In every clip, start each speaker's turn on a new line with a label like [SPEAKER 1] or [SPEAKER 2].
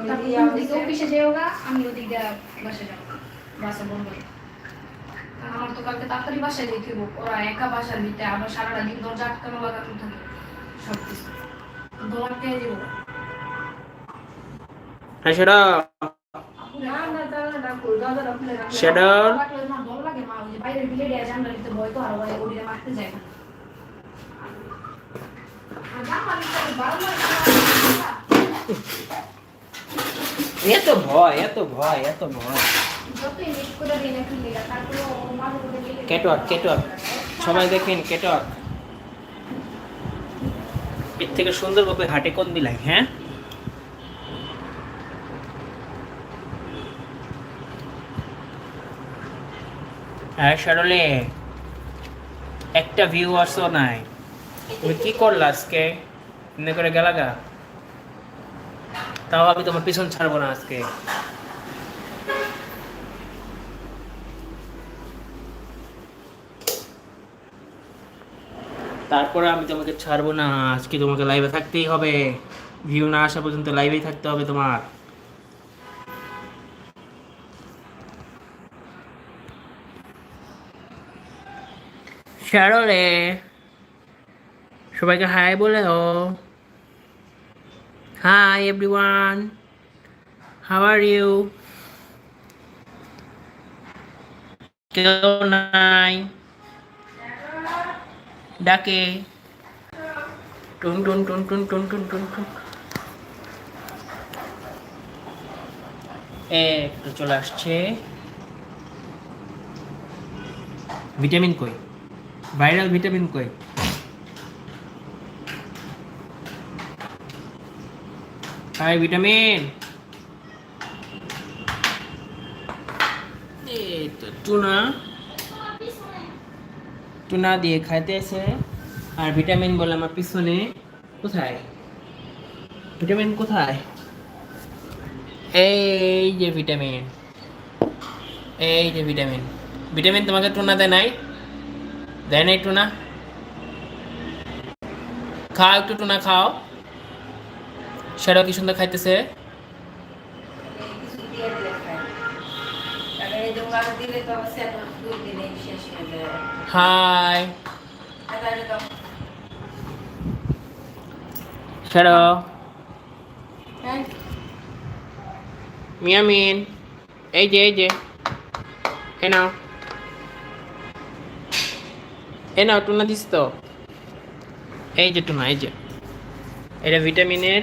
[SPEAKER 1] ওদিকে অফিসে যেও গা আমি ওদিক দিয়ে বাসে যাব বাসে বলব আমার তো কালকে তাড়াতাড়ি বাসায় হইব ওরা একা বাসার ভিতরে আবার সারাটা দিন দরজা আটকানো লাগানো থাকে সব কিছু দোয়ার পেয়ে যাব
[SPEAKER 2] হ্যাঁ সেটা
[SPEAKER 1] না না
[SPEAKER 2] এত ভয় এত ভয় এত ভয়। ক্যাটওয়ার্ক ক্যাটওয়ার্ক সবাই দেখেন ক্যাটওয়ার্ক এর থেকে সুন্দরভাবে হাটে কোন বিলাই হ্যাঁ? হ্যাঁ সরলে একটা ভিউ আসো নাই। তুমি কি করলা আজকে? এমনি করে গেলা গা? তাও আমি তোমার পিছন ছাড়বো না আজকে। তারপরে আমি তোমাকে ছাড়বো না, আজকে তোমাকে লাইভে থাকতেই হবে। ভিউ না আসা পর্যন্ত লাইভেই থাকতে হবে তোমার। সবাইকে হাই বলে ও hi everyone how are you কেউ নাই ডাকে টুন টুন টুন টুন টুন টুন টুন টুন একটু চলে আসছে। ভিটামিন কই? ভাইরাল ভিটামিন কই? হাই ভিটামিন টুনা টুনা দিয়ে খাইতেছে আর ভিটামিন বলে আমার পিছনে। কোথায়? ভিটামিন কোথায়? এই যে ভিটামিন এই যে ভিটামিন ভিটামিন তোমাকে টুনা দেয় নাই? দেয় নাই টুনা খাও একটু টুনা খাও। সেটাও কি সুন্দর খাইতেছে? হাই। সেটা মিয়ামিন। এই যে এই যে। এ নাও। এ নাও, টুনা দিস তো। এই যে টুনা, এই যে। এটা ভিটামিনের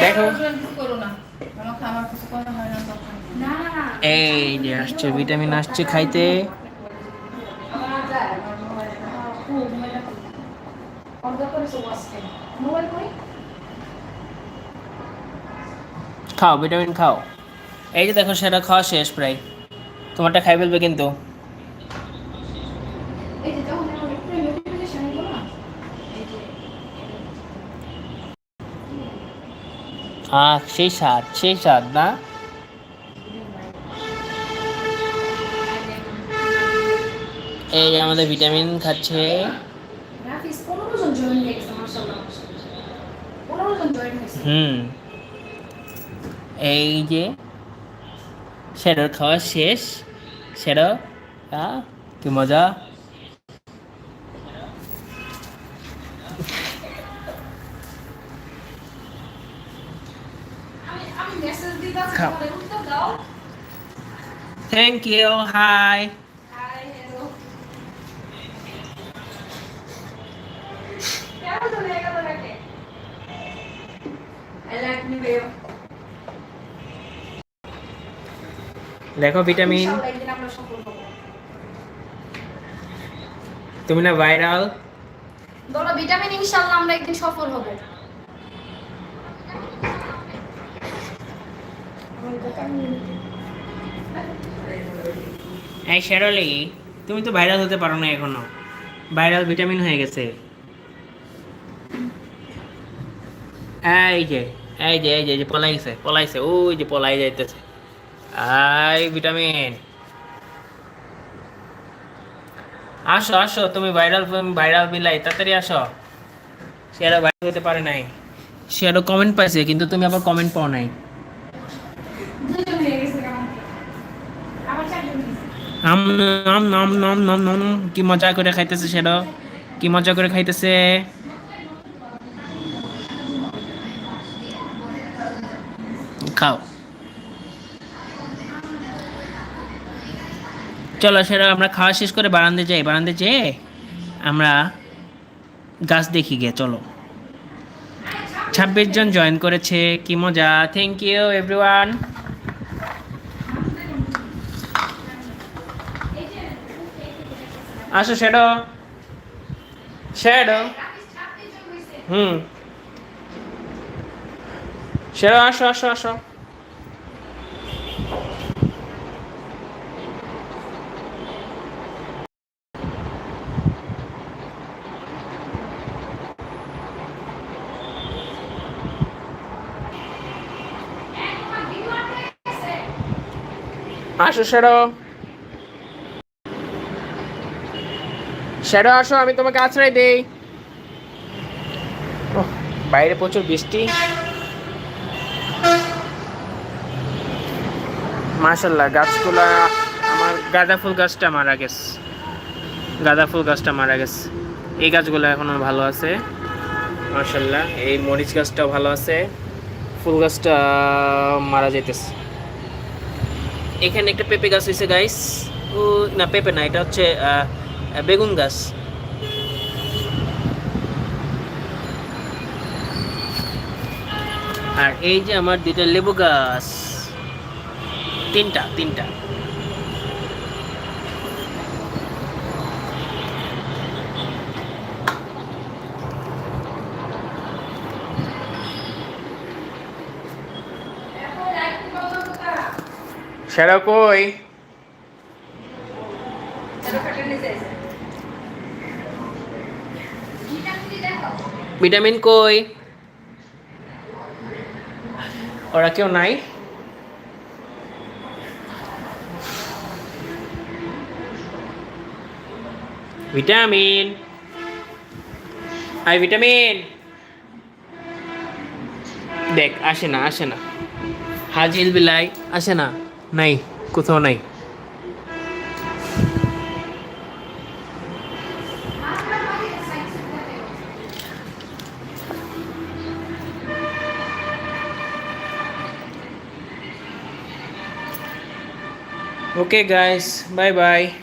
[SPEAKER 2] দেখো। এই যে আসছে ভিটামিন আসছে খাইতে। খাও ভিটামিন খাও। এই যে দেখো সেটা খাওয়া শেষ প্রায়। তোমারটা খাই ফেলবে কিন্তু। আখ সেই সাদ সেই স্বাদ না? এই আমাদের ভিটামিন খাচ্ছে। হুম। এই যে সেটার খাওয়া শেষ। সেটা কি মজা। থ্যাংক ইউ হাই দেখো ভিটামিন তুমি না ভাইরাল
[SPEAKER 1] বলো ভিটামিন ইনশাআল্লাহ আমরা একদিন সফল হব।
[SPEAKER 2] এই শেরলি, তুমি তো ভাইরাল হতে পারো না এখনও। ভাইরাল ভিটামিন হয়ে গেছে। এই যে এই যে এই যে পলাইছে পলাইছে, ওই যে পলাই যাইতেছে। আই ভিটামিন আসো আসো, তুমি ভাইরাল ভাইরাল বিলাই তাড়াতাড়ি আসো। সে আরও ভাইরাল হতে পারে নাই। সে আরও কমেন্ট পাইছে, কিন্তু তুমি আবার কমেন্ট পাও নাই
[SPEAKER 1] দুজন হয়ে গেছে কেমন আবার চারজন হয়েছে
[SPEAKER 2] আম কি মজা করে খাইতেছে সেটা? কি মজা করে খাইতেছে? খাও। চলো সেটা আমরা খাওয়া শেষ করে বারান্দে যাই। বারান্দে যেয়ে আমরা গাছ দেখি গে চলো। ছাব্বিশ জন জয়েন করেছে। কি মজা। থ্যাংক ইউ এভরিওয়ান আসো শ্যাডো শ্যাডো হুম। শ্যাডো আসো আসো আসো। আসো শ্যাডো শ্যাডো আসো, আমি তোমাকে আশ্রয় দেই। বাইরে প্রচুর বৃষ্টি। মাশাল্লাহ গাছগুলা আমার, গাঁদা ফুল গাছটা মারা গেছে। গাঁদা ফুল গাছটা মারা গেছে। এই গাছগুলো এখনও ভালো আছে। মাশাল্লাহ এই মরিচ গাছটাও ভালো আছে। ফুল গাছটা মারা যেতেছে এখানে একটা পেঁপে গাছ হয়েছে গাইস ও, না, পেঁপে না, এটা হচ্ছে বেগুন গাছ। আর এই যে আমার দুইটা লেবু গাছ তিনটা তিনটা। সেটা কই? ভিটামিন কই? ওরা কেউ নাই। ভিটামিন আই ভিটামিন দেখ আসে না আসে না। হাজিল বিলাই আসে না। নাই কোথাও নাই। Okay, guys. Bye bye.